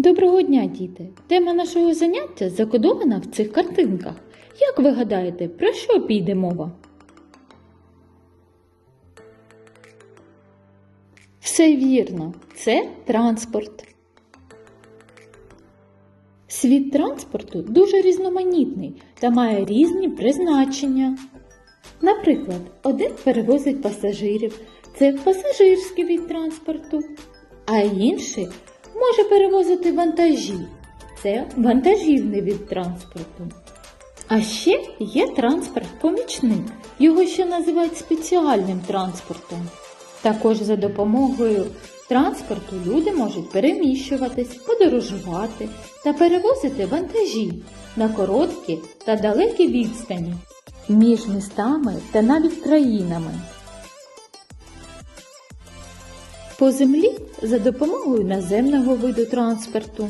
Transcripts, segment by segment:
Доброго дня, діти! Тема нашого заняття закодована в цих картинках. Як ви гадаєте, про що піде мова? Все вірно, це транспорт. Світ транспорту дуже різноманітний та має різні призначення. Наприклад, один перевозить пасажирів, це пасажирський від транспорту, а інший може перевозити вантажі, це вантажівний від транспорту. А ще є транспорт-помічник, його ще називають спеціальним транспортом. Також за допомогою транспорту люди можуть переміщуватись, подорожувати та перевозити вантажі на короткі та далекі відстані між містами та навіть країнами. По землі за допомогою наземного виду транспорту.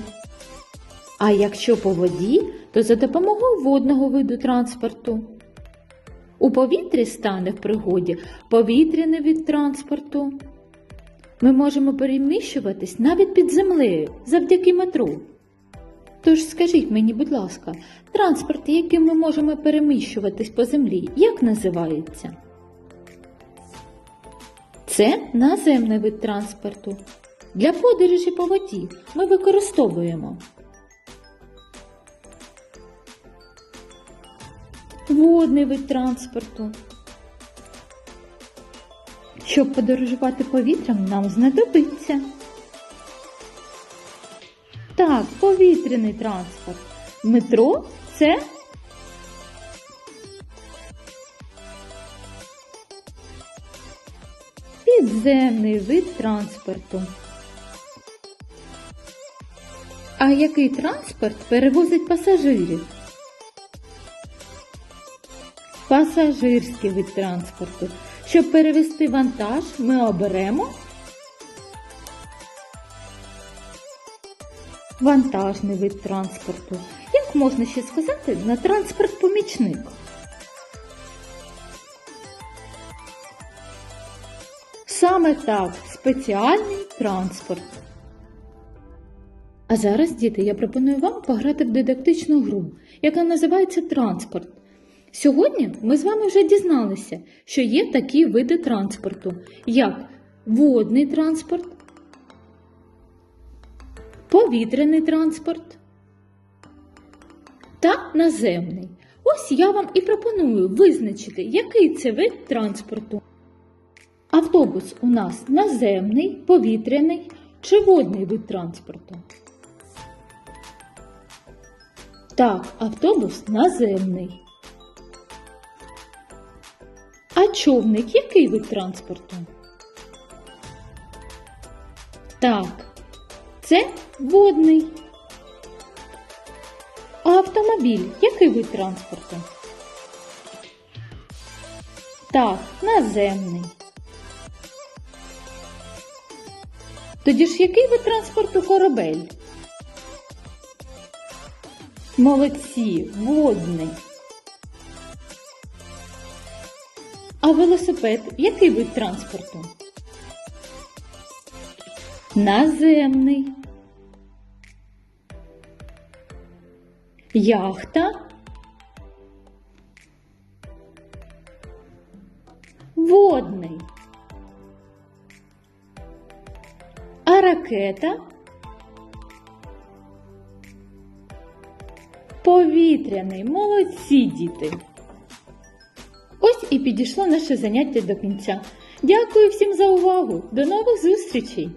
А якщо по воді, то за допомогою водного виду транспорту. У повітрі стане в пригоді повітряний від транспорту. Ми можемо переміщуватись навіть під землею завдяки метро. Тож скажіть мені, будь ласка, транспорт, яким ми можемо переміщуватись по землі, як називається? Це наземний вид транспорту. Для подорожі по воді ми використовуємо водний вид транспорту. Щоб подорожувати повітрям, нам знадобиться. Так, повітряний транспорт. Метро це підземний вид транспорту. А який транспорт перевозить пасажирів? Пасажирський вид транспорту. Щоб перевести вантаж, ми оберемо вантажний вид транспорту. Як можна ще сказати на транспорт-помічник? Саме так, спеціальний транспорт. А зараз, діти, я пропоную вам пограти в дидактичну гру, яка називається транспорт. Сьогодні ми з вами вже дізналися, що є такі види транспорту, як водний транспорт, повітряний транспорт та наземний. Ось я вам і пропоную визначити, який це вид транспорту. Автобус у нас наземний, повітряний чи водний вид транспорту. Так, автобус наземний. А човник який вид транспорту? Так, це водний. А автомобіль який вид транспорту? Так, наземний. Тоді ж який вид транспорту корабель? Молодці, водний. А велосипед який вид транспорту? Наземний. Яхта. Водний. Ракета? Повітряний. Молодці діти. Ось і підійшло наше заняття до кінця. Дякую всім за увагу. До нових зустрічей!